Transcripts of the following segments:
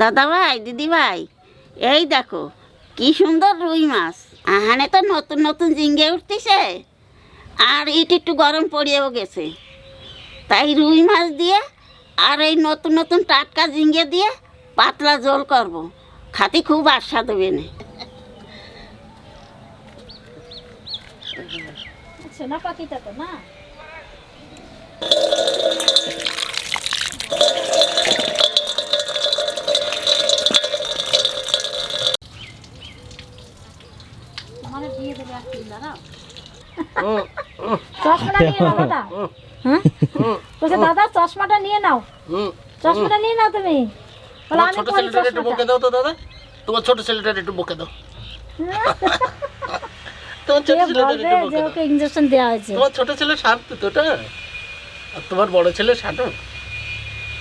দাদা ভাই দিদি ভাই এই দেখো, কি সুন্দর রুই মাছ। আহানে তো নতুন নতুন জিঙ্গে উঠতেছে, আর ইট একটু গরম পড়িয়েও গেছে। তাই রুই মাছ দিয়ে আর এই নতুন নতুন টাটকা জিঙ্গে দিয়ে পাতলা জল করব। খাতে খুব আস্বাদ হবে না সোনা পাখিটা তো, না মানে দিয়ে দেবে আর তিন দাঁড়াও চশমাটা নিয়ে নাও দাদা। হ্যাঁ? বলছে দাদা চশমাটা নিয়ে নাও। চশমাটা নিয়ে নাও তুমি। বলে আমি ছোট পরি একটু বকে দাও তো দাদা। তোমার ছোট ছেলেটার একটু বকে দাও। তোমার ছোট কে একটু বকে দাও। ওকে দেওয়া হয়েছে। তোমার ছোট ছেলে তো আর তোমার বড় ছেলে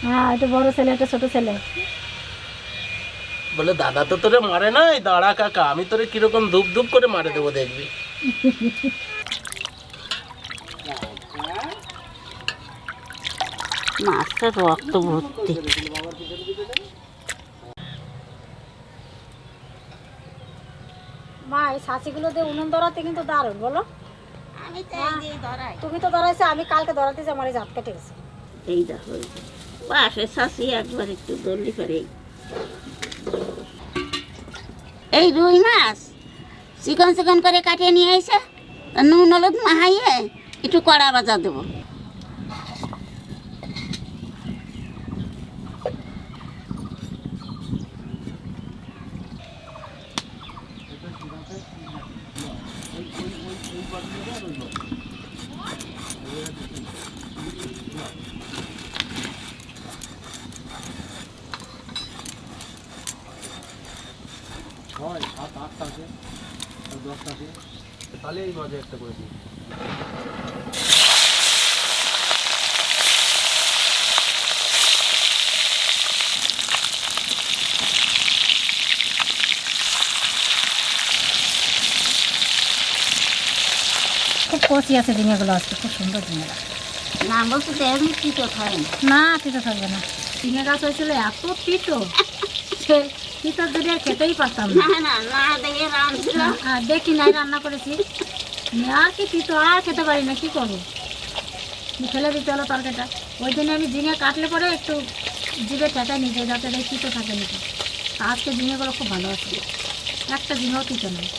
হ্যাঁ এটা বড় ছেলে একটা ছোট ছেলে। বলে দাদা তো তোরে মারে নাই। দাঁড়া কাকা আমি তোরে কীরকম ধূপ ধূপ করে মারে দেবো দেখবি। মাছটা রক্ত ভর্তি। মা এই শাঁসিগুলো দিয়ে উনুন ধরাতে কিন্তু দারুণ বলো। আমি তো এই দিয়ে ধরাই। তুমি তো ধরাইছো আমি কালকে ধরাতেছি আমার এই জাত কেটে গেছে। এই দেখো এই যে। একবার একটু দলি করে। এই। এই রুই মাছ চিকন চিকন করে কাটিয়ে নিয়ে এসে নুন হলুদ মাহাইয়ে একটু কড়া বাজা দেবো। এই মাঝে একটা করে দিই। খুব কচি আছে ঝিঙেগুলো আজকে খুব সুন্দর গাছ না বলতে তো এমনি তিতো খায় না। তিতো থাকবে না। ঝিঙে গাছ হয়েছিল এত তিতো তিতোর যদি আর খেতেই পারতাম না। না না না দেখে রান্না করেছি। আর কি তিতো আর খেতে পারি না, কি করব? নিয়ে ফেলে দিতে হলো তরকারিটা। ওই জন্য আমি ঝিঙে কাটলে পরে একটু জিভে চেঁচা নিজে যাতে তিতো থাকে নিতে। আজকে ঝিঙেগুলো খুব ভালো আছে। একটা ঝিঙেও তিতো নেই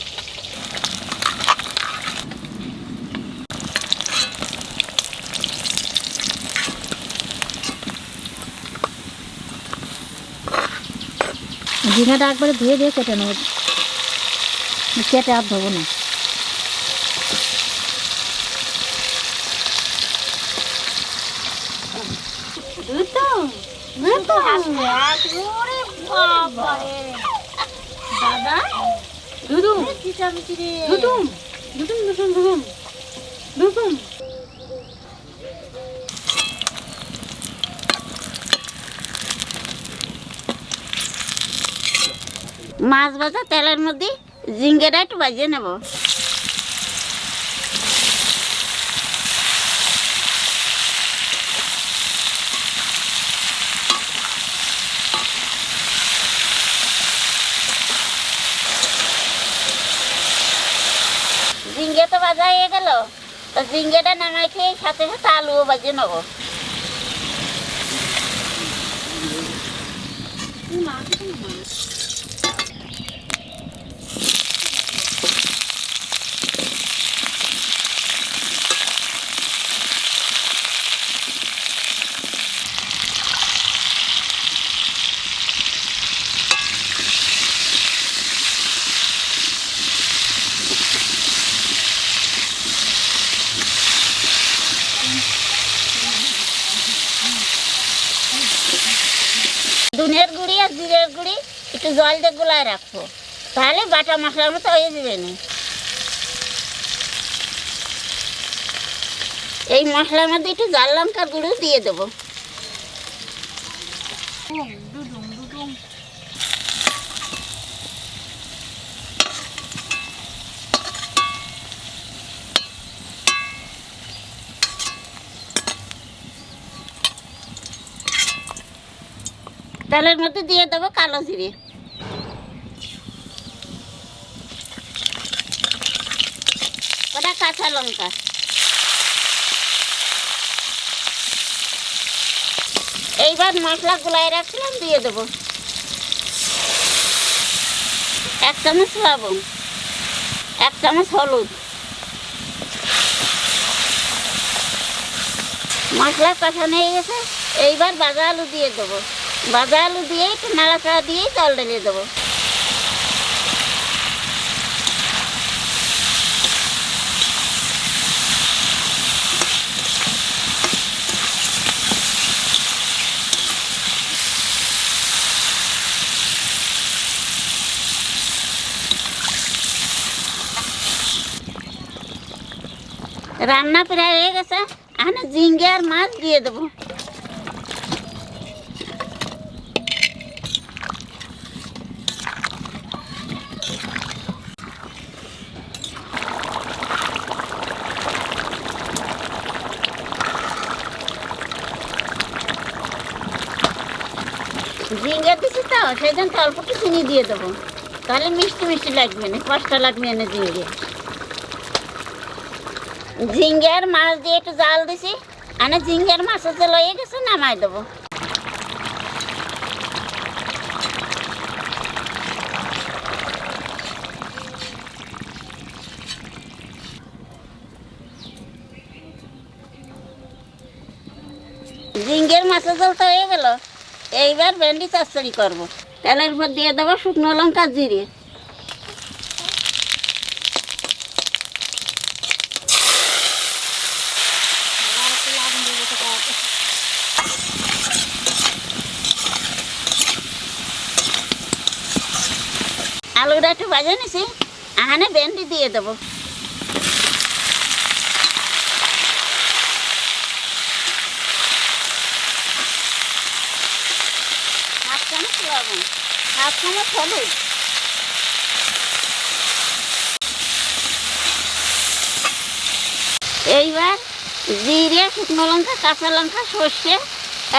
ঝিঙেটা একবারে ধুয়ে দিয়ে কেটে নেব। কেটে আর ধোবো না দুটো দুদুম মাছ ভাজা তেলের মধ্যে জিঙ্গেটা একটু বাজিয়ে নেব জিঙ্গে তো ভাজা হয়ে গেল। তো জিঙ্গেটা নামাই খেয়ে সাথে সাথে আলুও ভাজি নেব দুনের গুঁড়ি আর জিরের গুঁড়ি একটু জল দিয়ে গুলায় রাখব। তাহলে বাটা মশলার মতো হয়ে যাবে না। এই মশলার মধ্যে একটু জাল লঙ্কা গুঁড়ো দিয়ে দেবো। তেলের মধ্যে দিয়ে দেবো কালো জিরে ওটা কাঁচা লঙ্কা। এইবার মশলা গুলাই রাখছিলাম, দিয়ে দেবো। এক চামচ লবণ, এক চামচ হলুদ। মশলা কষানো হয়ে গেছে, এইবার বাজা আলু দিয়ে দেবো। বাজা আলু দিয়ে একটু নাড়াচাড়া দিয়েই জল ঢেলে দেবো। রান্না প্রায় হয়ে গেছে। এখানে ঝিঙ্গে আর মাছ দিয়ে দেবো। ঝিঙ্গে দিছি তো, সেই জন্য অল্প একটু চিনি দিয়ে দেবো। তাহলে মিষ্টি মিষ্টি লাগবে না, কষ্ট লাগবে না ঝিঙ্গে ঝিঙ্গের মাছ দিয়ে একটু জাল দিছি। আনে ঝিঙ্গের মাছ যে লয়ে গেছে, নামাই দেবো। ঝিঙ্গের মাছের জল তো হয়ে গেল। এইবার ভেন্ডি চচ্চড়ি করব। তেলের উপর দিয়ে দেবো শুকনো লঙ্কা জিরে। আলুটা একটু ভাজে নিছি, আহানে ভেন্ডি দিয়ে দেবো। এইবার জিরে, শুকনো লঙ্কা, কাঁচা লঙ্কা, সর্ষে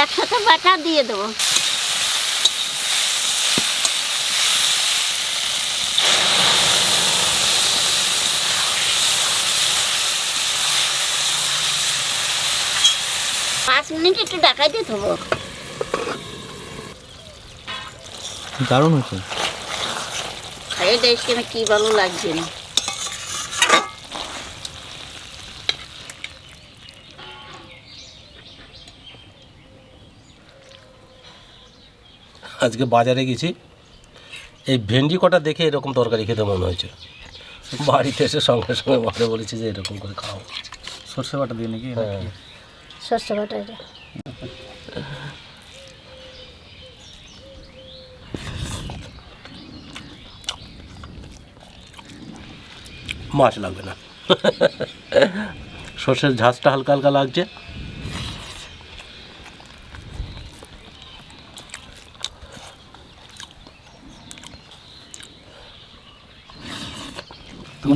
একসাথে বাটা দিয়ে দেবো। পাঁচ মিনিট একটু দারুণ হয়েছে। কি ভালো লাগছে। না আজকে বাজারে গেছি। এই ভেন্ডি কটা দেখে এরকম তরকারি খেতে মনে হয়েছে। বাড়িতে এসে সঙ্গে সঙ্গে মারে বলেছি যে এরকম করে খাও। সর্ষে বাটা দিয়ে নাকি? হ্যাঁ। শস্য বাটা মাছ লাগবে না। সর্ষের ঝাঁজটা হালকা হালকা লাগছে।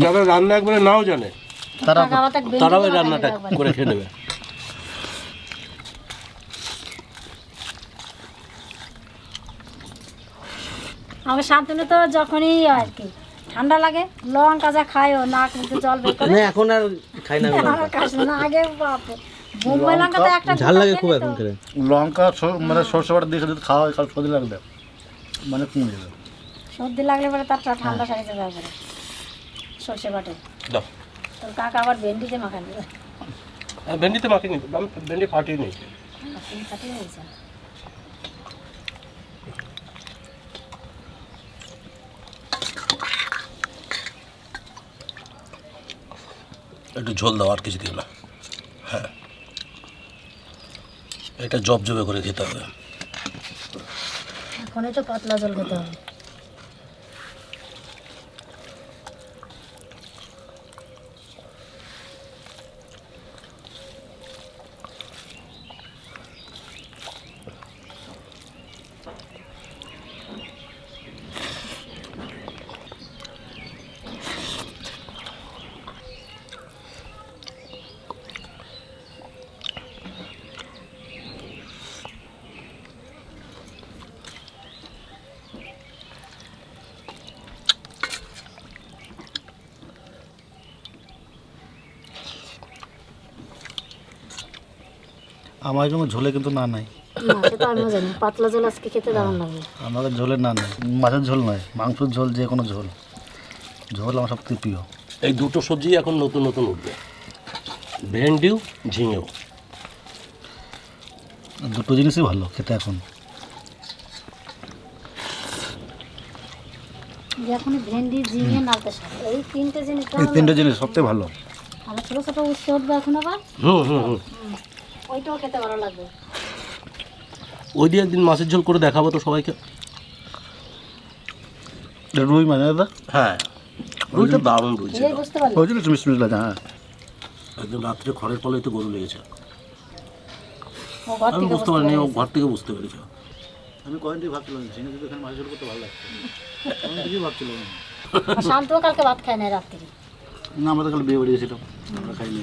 যারা রান্না একবারে নাও জানে। তারা তারাও এই রান্নাটা করে খেয়ে নেবে। আমাকে শান্তনু তো যখনই আর কি ঠান্ডা লাগে লঙ্কা যা খায় ও নাক মুখে জল বের করে। না এখন আর খাই না লঙ্কা। আমার কাছে না আগে বাপরে। মুম্বাই লঙ্কা তো একটা ঝাল লাগে খুব এখন। খেলে। লঙ্কা মানে সরষে বাটা দিয়ে যদি খাওয়া হয় কাল সর্দি লাগবে মানে কমে যাবে। সর্দি লাগলে পরে তার ঠান্ডা সারিয়ে যাবে একবারে সর্ষে বাটে। দাও। তোর কাকা আবার ভেন্ডিতে মাখান আর ভেন্ডিতে আমি ভেন্ডি ফাটিয়ে নিই কাটিয়ে হয়েছে একটু ঝোল দাও, আর কিছু দিও না। হ্যাঁ। এটা জব জবে করে খেতে হবে। এখন এটা পাতলা জল খেতে হবে। আমার কোনো ঝোলে কিন্তু না নাই। পাতলা জল আজকে খেতে দারুণ লাগবে আমাকে ঝোলে না নেই। মাছের ঝোল নয় মাংসের ঝোল যে কোনো ঝোল। ঝোল আমার সবথেকে প্রিয়। এই দুটো সবজি এখন নতুন নতুন উঠবে। ভেন্ডিও ঝিঙেও। দুটো জিনিসই ভালো খেতে এখন। এখন ভেন্ডি ঝিঙে নালতে শাক এই তিনটে জিনিস এই তিনটে জিনিস সবথেকে ভালো। আর ছোটো ছোটো উঠবে এখন আবার? হুম হুম। হুম। ওইটাও খেতে ভালো লাগবে। ওই দিয়ে একদিন মাছের ঝোল করে দেখাবো তো সবাইকে। রুই মানে দাদা? হ্যাঁ। রুইটা দারুণ রুই ছিল। বুঝতে পারলি ওই জন্য মিস লাগে হ্যাঁ। একদিন রাত্রে খড়ের তলায় তো গরু লেগেছে। আমি বুঝতে পারিনি ও ঘর থেকে বুঝতে পেরেছে। আমি কয়েন দিয়ে ভাবছিলাম যদি এখানে মাছ ঝোল করতে ভালো লাগতো। আমি কিছুই ভাবছিলাম। না। শান্তও কালকে ভাত খায় না রাত্রি। না আমাদের কাল বিয়ে বাড়ি গেছিলাম আমরা খাইনি।